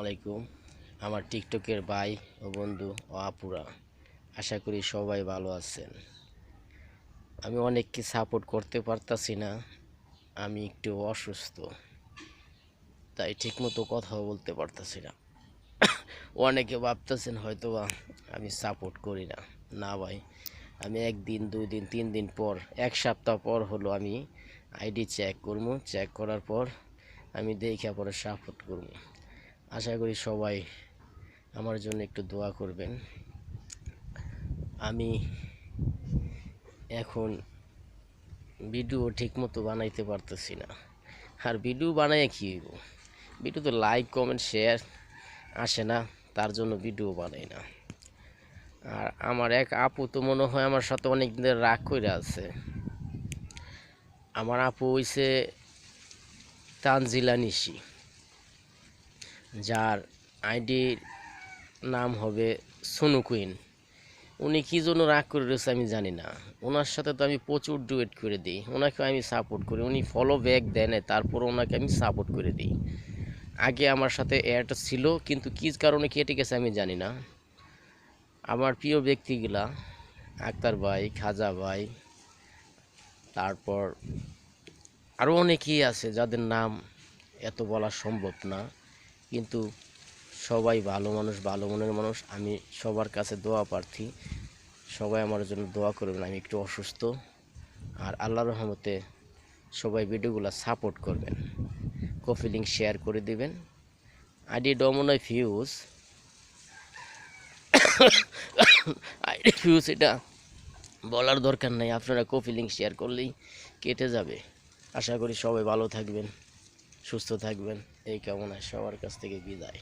আলাইকুম। আমার টিকটকের ভাই ও বন্ধু ও আপুরা, আশা করি সবাই ভালো আছেন। আমি অনেককে সাপোর্ট করতে পারতাছি না, আমি একটু অসুস্থ, তাই ঠিকমতো কথাও বলতে পারতাছি না। অনেকে ভাবতেছেন হয়তো আমি সাপোর্ট করি না। না ভাই, আমি একদিন দুই দিন তিন দিন পর, এক সপ্তাহ পর হলো আমি আইডি চেক করব। চেক করার পর আমি দেখে পরে সাপোর্ট করব। আশা করি সবাই আমার জন্য একটু দোয়া করবেন। আমি এখন ভিডিও ঠিকমতো বানাইতে পারতেছি না। আর ভিডিও বানাই কি হইব? ভিডিও তো লাইক কমেন্ট শেয়ার আসে না, তার জন্য ভিডিও বানাই না। আর আমার এক আপু তো মনে হয় আমার সাথে অনেক দিনের রাগ করে আছে। আমার আপু হইছে তানজিলা নিশি যার আইডির নাম হবে সোনু কুইন। উনি কী জন্য রাগ করে রয়েছে আমি জানি না। ওনার সাথে তো আমি প্রচুর ডুয়েট করে দিই। ওনাকে আমি সাপোর্ট করি। উনি ফলো ব্যাক দেন তারপর ওনাকে আমি সাপোর্ট করে দিই। আগে আমার সাথে অ্যাড ছিল, কিন্তু কী কারণে কেটে গেছে আমি জানি না। আমার প্রিয় ব্যক্তিগুলা, আক্তার ভাই, খাজা ভাই, তারপর আরও অনেকেই আছে যাদের নাম এত বলা সম্ভব না। কিন্তু সবাই ভালো মানুষ, ভালো মনের মানুষ। আমি সবার কাছে দোয়া প্রার্থী। সবাই আমার জন্য দোয়া করবেন, আমি একটু অসুস্থ। আর আল্লাহ রহমতে সবাই ভিডিওগুলো সাপোর্ট করবেন। কফি লিঙ্ক শেয়ার করে দিবেন। আইডি ডমনয় ফিউজ। আইডি ফিউজ, এটা বলার দরকার নাই। আপনারা কফি লিঙ্ক শেয়ার করলেই কেটে যাবে। আশা করি সবাই ভালো থাকবেন। সুস্থ থাকবেন। এই কামনায় সবার কাছ থেকে বিদায়।